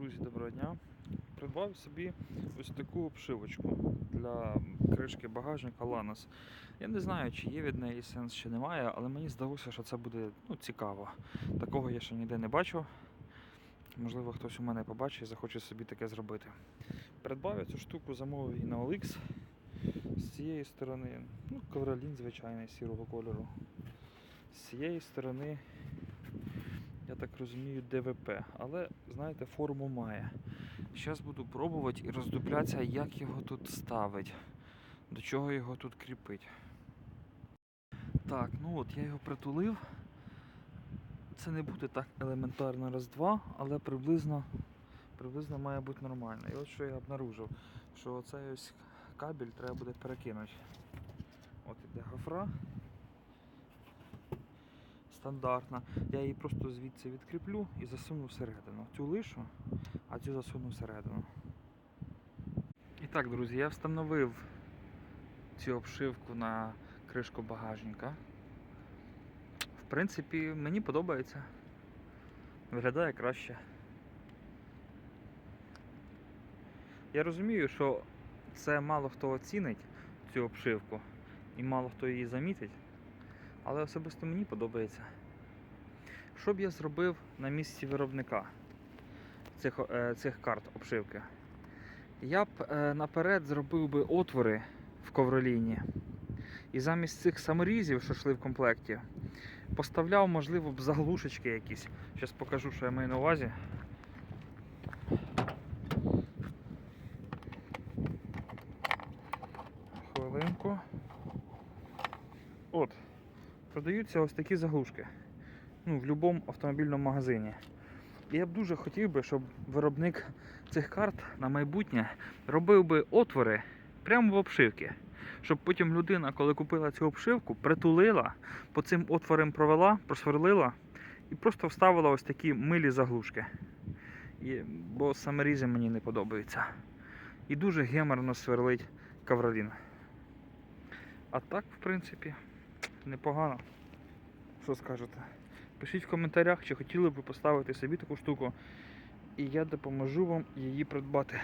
Друзі, доброго дня. Придбав собі ось таку обшивочку для кришки багажника Lanos. Я не знаю, чи є від неї сенс, чи немає, але мені здалося, що це буде ну, цікаво. Такого я ще ніде не бачив. Можливо, хтось у мене побачить і захоче собі таке зробити. Придбав я цю штуку, замовив її на OLX. З цієї сторони, ну, ковролін звичайний сірого кольору. З цієї сторони я так розумію, ДВП. Але, знаєте, форму має. Зараз буду пробувати і роздуплятися, як його тут ставить, до чого його тут кріпить. Так, ну от я його притулив. Це не буде так елементарно раз-два, але приблизно, приблизно має бути нормально. І от що я обнаружив, що оцей ось кабель треба буде перекинути. От іде гофра стандартна. Я її просто звідси відкріплю і засуну всередину. Цю лишу, а цю засуну всередину. І так, друзі, я встановив цю обшивку на кришку багажника. В принципі, мені подобається. Виглядає краще. Я розумію, що це мало хто оцінить цю обшивку і мало хто її замітить. Але особисто мені подобається. Що б я зробив на місці виробника цих, е, цих карт обшивки? Я б е, наперед зробив би отвори в ковроліні. І замість цих саморізів, що йшли в комплекті, поставляв, можливо, б заглушечки якісь. Зараз покажу, що я маю на увазі. Хвилинку. От. Продаються ось такі заглушки. Ну, в будь-якому автомобільному магазині. І я б дуже хотів би, щоб виробник цих карт на майбутнє робив би отвори прямо в обшивки. Щоб потім людина, коли купила цю обшивку, притулила, по цим отворам провела, просверлила і просто вставила ось такі милі заглушки. І, бо саморізи мені не подобаються. І дуже геморно сверлить кавролін. А так, в принципі, непогано. Що скажете? Пишіть в коментарях, чи хотіли б ви поставити собі таку штуку, і я допоможу вам її придбати.